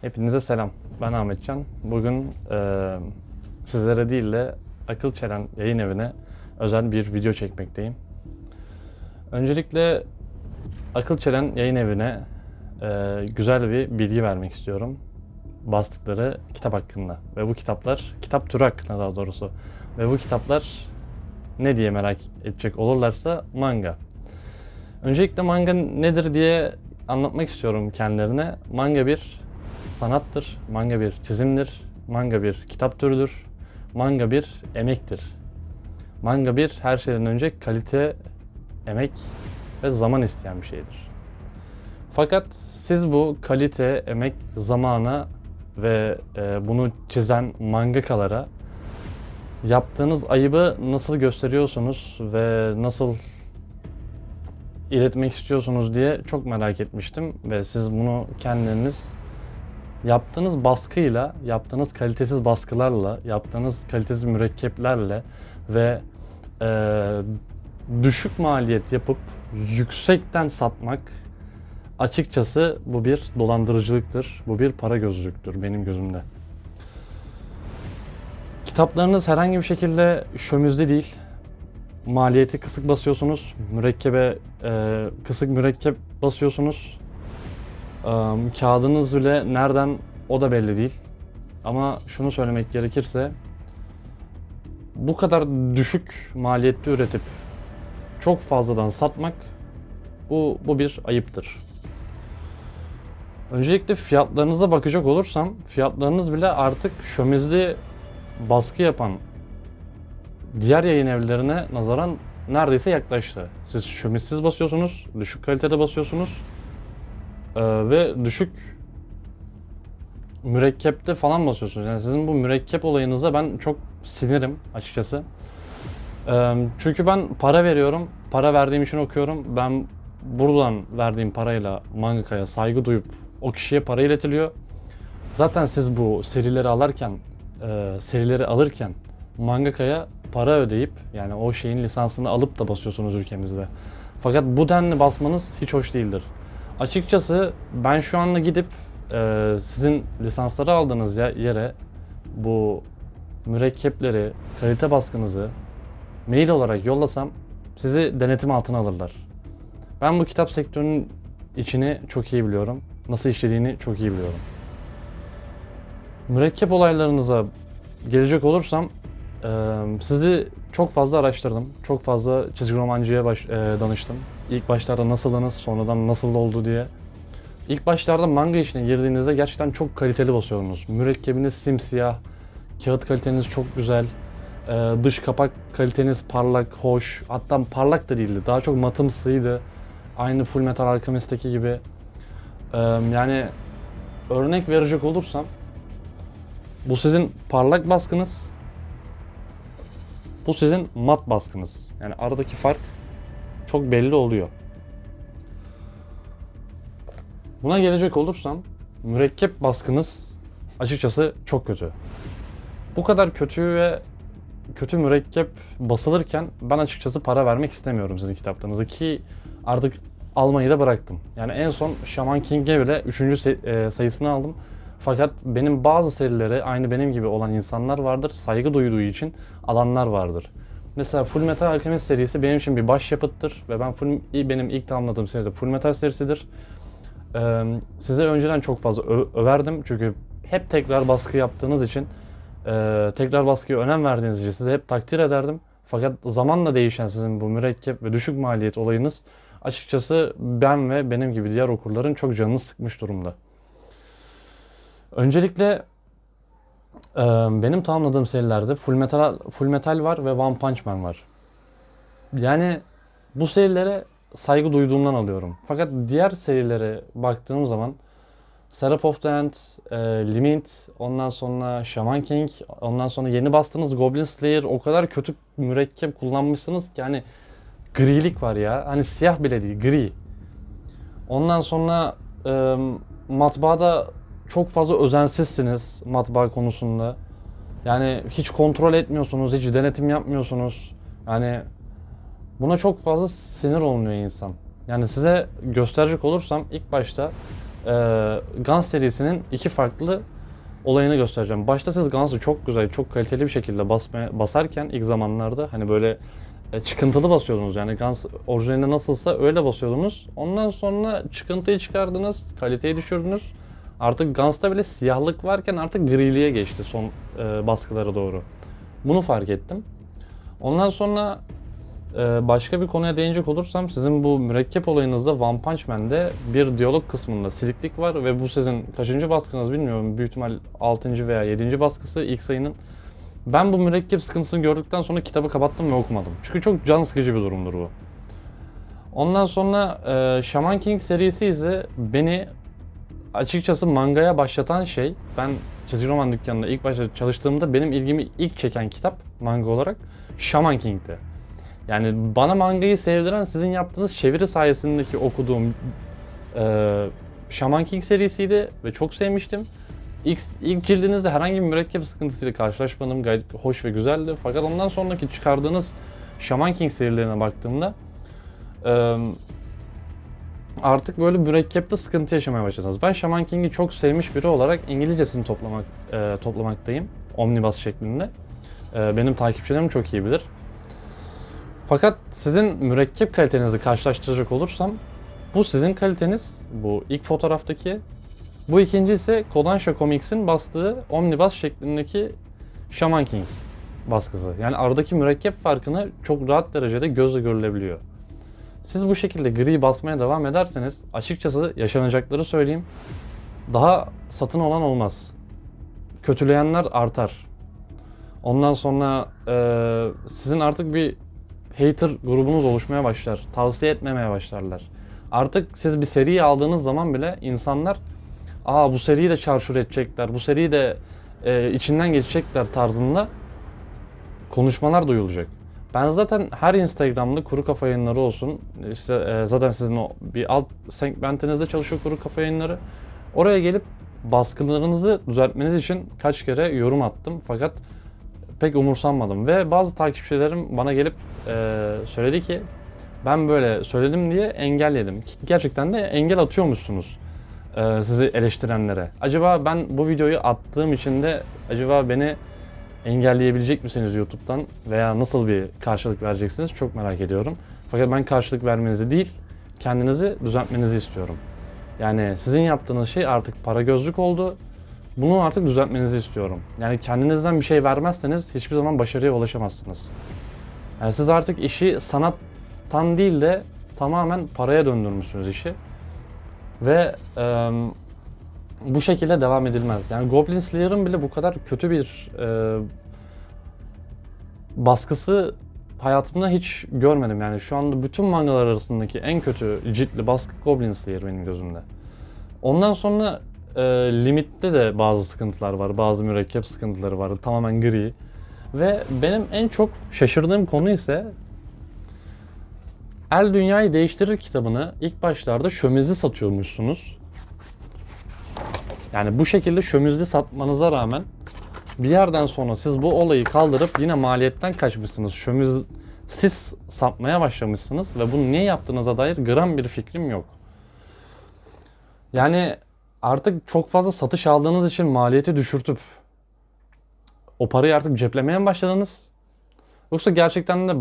Hepinize selam. Ben Ahmetcan. Bugün eee, sizlere değil de Akıl Çelen yayın evine özel bir video çekmekteyim. Öncelikle Akıl Çelen yayın evine eee, güzel bir bilgi vermek istiyorum. Bastıkları kitap hakkında. Ve bu kitaplar, kitap türü hakkında daha doğrusu. Ve bu kitaplar ne diye merak edecek olurlarsa manga. Öncelikle manga nedir diye anlatmak istiyorum kendilerine. Manga bir sanattır, manga bir çizimdir, manga bir kitap türüdür, manga bir emektir. Manga bir her şeyden önce kalite, emek ve zaman isteyen bir şeydir. Fakat siz bu kalite, emek, zamana ve e, bunu çizen mangakalara yaptığınız ayıbı nasıl gösteriyorsunuz ve nasıl iletmek istiyorsunuz diye çok merak etmiştim ve siz bunu kendiniz yaptığınız baskıyla, yaptığınız kalitesiz baskılarla, yaptığınız kalitesiz mürekkeplerle ve eee, düşük maliyet yapıp yüksekten satmak açıkçası bu bir dolandırıcılıktır. Bu bir para gözlüktür benim gözümde. Kitaplarınız herhangi bir şekilde şömüzde değil. Maliyeti kısık basıyorsunuz. Mürekkebe e, kısık mürekkep basıyorsunuz. Kağıdınız bile nereden o da belli değil. Ama şunu söylemek gerekirse bu kadar düşük maliyette üretip çok fazladan satmak bu bu bir ayıptır. Öncelikle fiyatlarınıza bakacak olursam fiyatlarınız bile artık şömizli baskı yapan diğer yayın evlerine nazaran neredeyse yaklaştı. Siz şömizsiz basıyorsunuz, düşük kalitede basıyorsunuz ee, ve düşük mürekkepte falan basıyorsunuz. Yani sizin bu mürekkep olayınıza ben çok sinirim açıkçası. Ee, çünkü ben para veriyorum, para verdiğim için okuyorum. Ben buradan verdiğim parayla mangakaya saygı duyup o kişiye para iletiliyor. Zaten siz bu serileri alırken, e, serileri alırken mangakaya para ödeyip yani o şeyin lisansını alıp da basıyorsunuz ülkemizde. Fakat bu denli basmanız hiç hoş değildir. Açıkçası ben şu anda gidip e, sizin lisansları aldığınız ye- yere bu mürekkepleri, kalite baskınızı mail olarak yollasam sizi denetim altına alırlar. Ben bu kitap sektörünün içini çok iyi biliyorum. Nasıl işlediğini çok iyi biliyorum. Mürekkep olaylarınıza gelecek olursam eee, sizi çok fazla araştırdım. Çok fazla çizgi romancıya baş, eee, danıştım. İlk başlarda nasıldınız, sonradan nasıl oldu diye. İlk başlarda manga işine girdiğinizde gerçekten çok kaliteli basıyordunuz. Mürekkebiniz simsiyah, kağıt kaliteniz çok güzel, eee, dış kapak kaliteniz parlak, hoş. Hatta parlak da değildi, daha çok matımsıydı. Aynı Full Metal Alchemist'teki gibi. Eee, yani örnek verecek olursam bu sizin parlak baskınız. Bu sizin mat baskınız. Yani aradaki fark çok belli oluyor. Buna gelecek olursam mürekkep baskınız açıkçası çok kötü. Bu kadar kötü ve kötü mürekkep basılırken ben açıkçası para vermek istemiyorum sizin kitaplarınıza ki artık almayı da bıraktım. Yani en son Shaman King'e bile 3. sayısını aldım. Fakat benim bazı serilere aynı benim gibi olan insanlar vardır. Saygı duyduğu için alanlar vardır. Mesela Full Metal Alchemist serisi benim için bir başyapıttır ve ben full, benim ilk tamamladığım seri de Full Metal serisidir. Ee, size önceden çok fazla överdim çünkü hep tekrar baskı yaptığınız için, e, tekrar baskıya önem verdiğiniz için size hep takdir ederdim. Fakat zamanla değişen sizin bu mürekkep ve düşük maliyet olayınız açıkçası ben ve benim gibi diğer okurların çok canını sıkmış durumda. Öncelikle e, benim tamamladığım serilerde Full Metal, Full Metal var ve One Punch Man var. Yani bu serilere saygı duyduğumdan alıyorum. Fakat diğer serilere baktığım zaman Seraph of the End, e, Limit, ondan sonra Shaman King, ondan sonra yeni bastığınız Goblin Slayer o kadar kötü mürekkep kullanmışsınız ki hani grilik var ya. Hani siyah bile değil, gri. Ondan sonra e, matbaada çok fazla özensizsiniz matbaa konusunda. Yani hiç kontrol etmiyorsunuz, hiç denetim yapmıyorsunuz. Yani buna çok fazla sinir oluyor insan. Yani size gösterecek olursam ilk başta e, Guns serisinin iki farklı olayını göstereceğim. Başta siz Guns'ı çok güzel, çok kaliteli bir şekilde basmaya, basarken ilk zamanlarda hani böyle e, çıkıntılı basıyordunuz. Yani Guns orijinalinde nasılsa öyle basıyordunuz. Ondan sonra çıkıntıyı çıkardınız, kaliteyi düşürdünüz. Artık Guns'ta bile siyahlık varken artık griliğe geçti son e, baskılara doğru. Bunu fark ettim. Ondan sonra e, başka bir konuya değinecek olursam sizin bu mürekkep olayınızda One Punch Man'de bir diyalog kısmında siliklik var ve bu sizin kaçıncı baskınız bilmiyorum. Büyük ihtimal 6. veya 7. baskısı ilk sayının. Ben bu mürekkep sıkıntısını gördükten sonra kitabı kapattım ve okumadım. Çünkü çok can sıkıcı bir durumdur bu. Ondan sonra e, Shaman King serisi ise beni açıkçası mangaya başlatan şey, ben çizgi roman dükkanında ilk başta çalıştığımda benim ilgimi ilk çeken kitap manga olarak Shaman King'ti. Yani bana mangayı sevdiren sizin yaptığınız çeviri sayesindeki okuduğum e, Shaman King serisiydi ve çok sevmiştim. İlk, ilk cildinizde herhangi bir mürekkep sıkıntısıyla karşılaşmadım. Gayet hoş ve güzeldi. Fakat ondan sonraki çıkardığınız Shaman King serilerine baktığımda e, artık böyle mürekkepte sıkıntı yaşamaya başladınız. Ben Shaman King'i çok sevmiş biri olarak İngilizcesini toplamak e, toplamaktayım. Omnibus şeklinde. E, benim takipçilerim çok iyi bilir. Fakat sizin mürekkep kalitenizi karşılaştıracak olursam bu sizin kaliteniz. Bu ilk fotoğraftaki. Bu ikinci ise Kodansha Comics'in bastığı Omnibus şeklindeki Shaman King baskısı. Yani aradaki mürekkep farkını çok rahat derecede gözle görülebiliyor. Siz bu şekilde gri basmaya devam ederseniz açıkçası yaşanacakları söyleyeyim. Daha satın olan olmaz. Kötüleyenler artar. Ondan sonra e, sizin artık bir hater grubunuz oluşmaya başlar. Tavsiye etmemeye başlarlar. Artık siz bir seriyi aldığınız zaman bile insanlar aa bu seriyi de çarşur edecekler, bu seriyi de e, içinden geçecekler tarzında konuşmalar duyulacak. Ben zaten her Instagram'da kuru kafa yayınları olsun, işte e, zaten sizin o bir alt segmentinizde çalışıyor kuru kafa yayınları. Oraya gelip baskılarınızı düzeltmeniz için kaç kere yorum attım fakat pek umursanmadım ve bazı takipçilerim bana gelip e, söyledi ki ben böyle söyledim diye engelledim. Gerçekten de engel atıyormuşsunuz e, sizi eleştirenlere. Acaba ben bu videoyu attığım için de acaba beni engelleyebilecek misiniz YouTube'dan veya nasıl bir karşılık vereceksiniz çok merak ediyorum. Fakat ben karşılık vermenizi değil, kendinizi düzeltmenizi istiyorum. Yani sizin yaptığınız şey artık para gözlük oldu. Bunu artık düzeltmenizi istiyorum. Yani kendinizden bir şey vermezseniz hiçbir zaman başarıya ulaşamazsınız. Yani siz artık işi sanattan değil de tamamen paraya döndürmüşsünüz işi. Ve e, bu şekilde devam edilmez. Yani Goblin Slayer'ın bile bu kadar kötü bir e, baskısı hayatımda hiç görmedim. Yani şu anda bütün mangalar arasındaki en kötü ciltli baskı Goblin Slayer benim gözümde. Ondan sonra e, limitte de bazı sıkıntılar var. Bazı mürekkep sıkıntıları var. Tamamen gri. Ve benim en çok şaşırdığım konu ise El Dünyayı Değiştirir kitabını ilk başlarda şömizli satıyormuşsunuz. Yani bu şekilde şömizli satmanıza rağmen bir yerden sonra siz bu olayı kaldırıp yine maliyetten kaçmışsınız. Şömiz siz satmaya başlamışsınız ve bunu niye yaptığınıza dair gram bir fikrim yok. Yani artık çok fazla satış aldığınız için maliyeti düşürtüp o parayı artık ceplemeye mi başladınız? Yoksa gerçekten de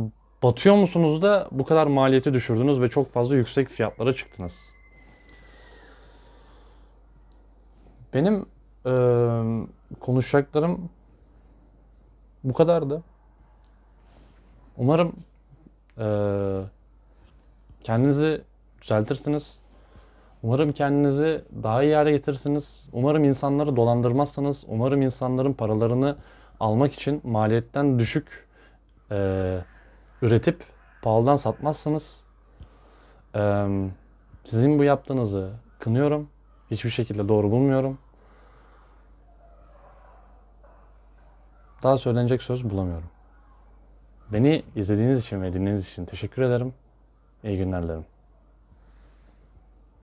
batıyor musunuz da bu kadar maliyeti düşürdünüz ve çok fazla yüksek fiyatlara çıktınız? Benim eee, konuşacaklarım bu kadardı. Umarım eee, kendinizi düzeltirsiniz. Umarım kendinizi daha iyi hale getirirsiniz. Umarım insanları dolandırmazsınız. Umarım insanların paralarını almak için maliyetten düşük eee, üretip pahalıdan satmazsınız. Eee, sizin bu yaptığınızı kınıyorum. Hiçbir şekilde doğru bulmuyorum. Daha söylenecek söz bulamıyorum. Beni izlediğiniz için ve dinlediğiniz için teşekkür ederim. İyi günler dilerim.